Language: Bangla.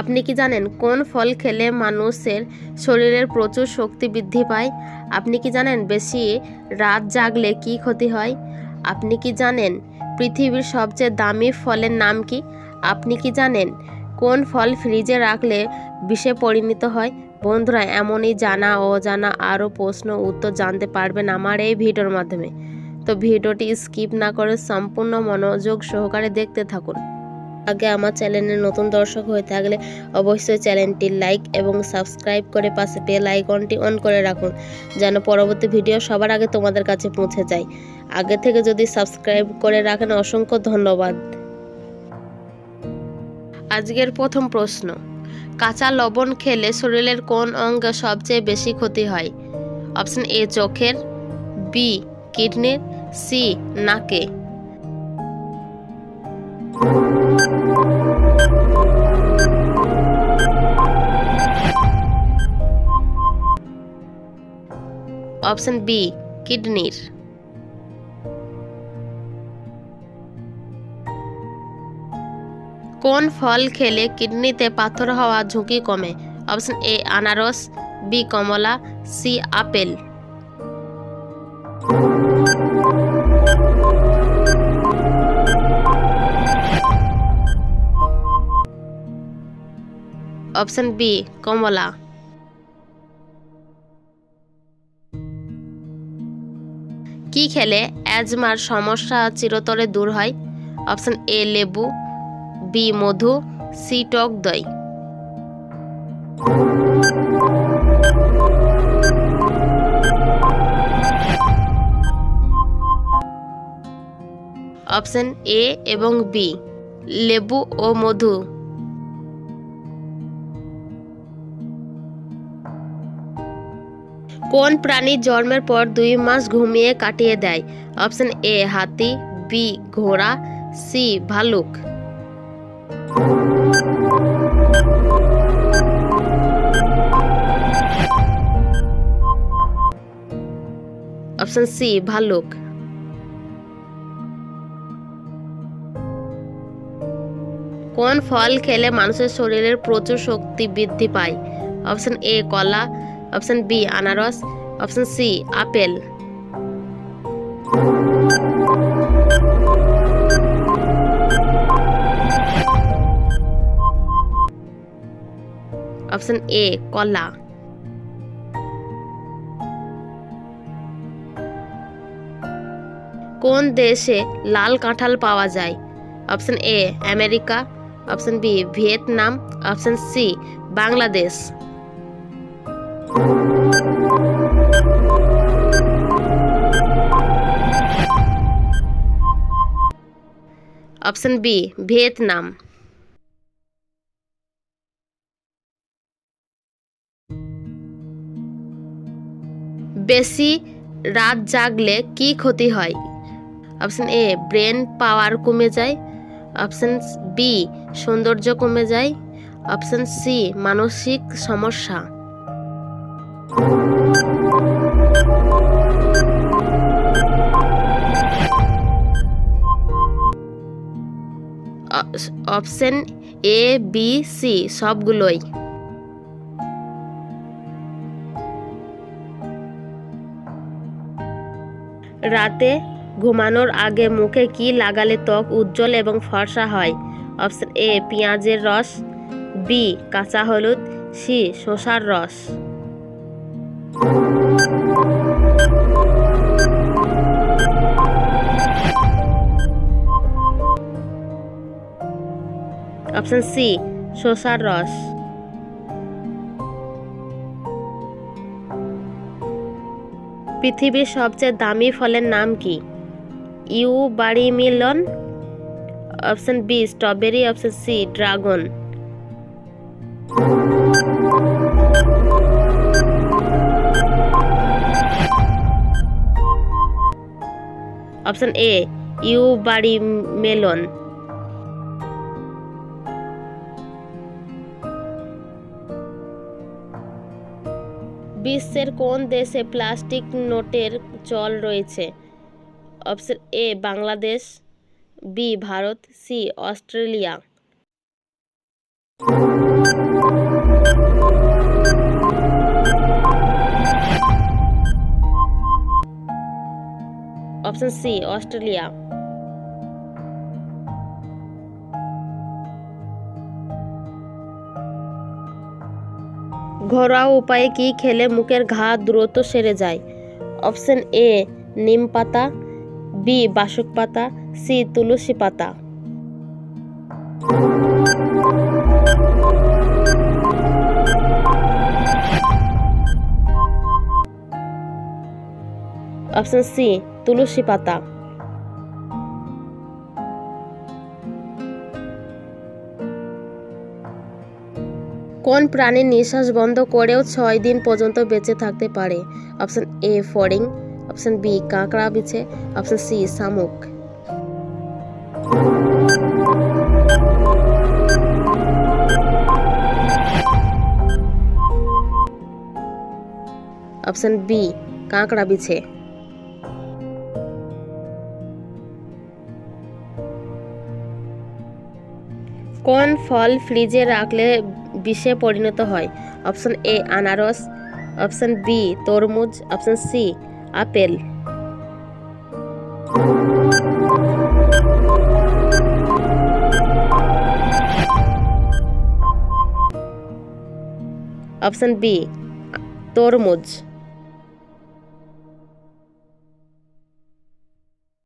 আপনি কি জানেন কোন ফল খেলে মানুষের শরীরের প্রচুর শক্তি বৃদ্ধি পায়? আপনি কি জানেন বেশি রাত জাগলে কি ক্ষতি হয়? আপনি কি জানেন পৃথিবীর সবচেয়ে দামি ফলের নাম কি? আপনি কি জানেন কোন ফল ফ্রিজে রাখলে বিষে পরিণত হয়? বন্ধুরা, এমনই জানা, অজানা আরও প্রশ্ন উত্তর জানতে পারবেন আমার এই ভিডিওর মাধ্যমে। তো ভিডিওটি স্কিপ না করে সম্পূর্ণ মনোযোগ সহকারে দেখতে থাকুন। আগে আমার চ্যানেলে নতুন দর্শক হয়ে থাকলে অবশ্যই চ্যানেলটি লাইক এবং সাবস্ক্রাইব করে পাশে বেল আইকনটি অন করে রাখুন, যেন পরবর্তী ভিডিও সবার আগে তোমাদের কাছে পৌঁছে যায়। আগে থেকে যদি সাবস্ক্রাইব করে রাখেন, অসংখ্য ধন্যবাদ। আজকের প্রথম প্রশ্ন, কাঁচা লবণ খেলে শরীরের কোন অঙ্গে সবচেয়ে বেশি ক্ষতি হয়? অপশন এ, চোখের, বি, কিডনির, সি, নাকে। অপশন বি কিডনির কোন ফল খেলে কিডনিতে পাথর হওয়ার ঝুঁকি কমে? অপশন এ আনারস বি কমলা সি আপেল। অপশন বি, কমলা। কি খেলে অ্যাজমার সমস্যা চিরতরে দূর হয়? অপশন এ, লেবু, বি, মধু, সি, টক দই। অপশন এ এবং বি, লেবু ও মধু। কোন প্রাণী জন্মের পর দুই মাস ঘুমিয়ে কাটিয়ে দেয়? অপশন এ, হাতি, বি, ঘোড়া, সি, ভালুক। অপশন সি, ভালুক। কোন ফল খেলে মানুষের শরীরের প্রচুর শক্তি বৃদ্ধি পায়? অপশন এ, কলা অপশন বি, আনারস, option C, apple. Option A, কলা। কোন দেশে লাল কাঁঠাল পাওয়া যায়? Option A, America, option B, Vietnam, option C, Bangladesh. Option B, Vietnam. বেশি রাত জাগলে কি ক্ষতি হয়? অপশন এ, ব্রেন পাওয়ার কমে যায়। অপশন বি, সৌন্দর্য কমে যায়। অপশন সি, মানসিক সমস্যা। অপশন এ, বি, সি, সবগুলোই। রাতে ঘুমানোর আগে মুখে কি লাগালে ত্বক উজ্জ্বল এবং ফর্সা হয়? অপশন এ, পেঁয়াজের রস। বি, কাঁচা হলুদ। সি, শসার রস। অপশন সি শসার রস। পৃথিবীর সবচেয়ে দামি ফলের নাম কি? ইউ বাড়ি melon. Option B, strawberry. Option C, dragon. Option A, you বাড়ি মেলন। বিশ্বের কোন দেশে প্লাস্টিক নোটের চল রয়েছে? Option A, Bangladesh, B, Bharat, C, Australia. Option C, Australia. ঘরোয়া উপায়ে কি খেলে মুখের ঘা দ্রুত সেরে যায়? অপশন এ, নিম পাতা, বি, বাসক পাতা, সি, তুলসী পাতা। অপশন সি, তুলসী পাতা। কোন প্রাণী নিঃশ্বাস বন্ধ করেও ছয় দিন পর্যন্ত বেঁচে থাকতে পারে? অপশন এ, ফড়িং। অপশন বি, কাঁকড়া বিছে। অপশন সি, শামুক। অপশন বি, কাঁকড়া বিছে। কোন ফল ফ্রিজে রাখলে বিষে পরিণত হয়। অপশন এ, আনারস। অপশন বি, তরমুজ। Option C, apple. Option B, তরমুজ।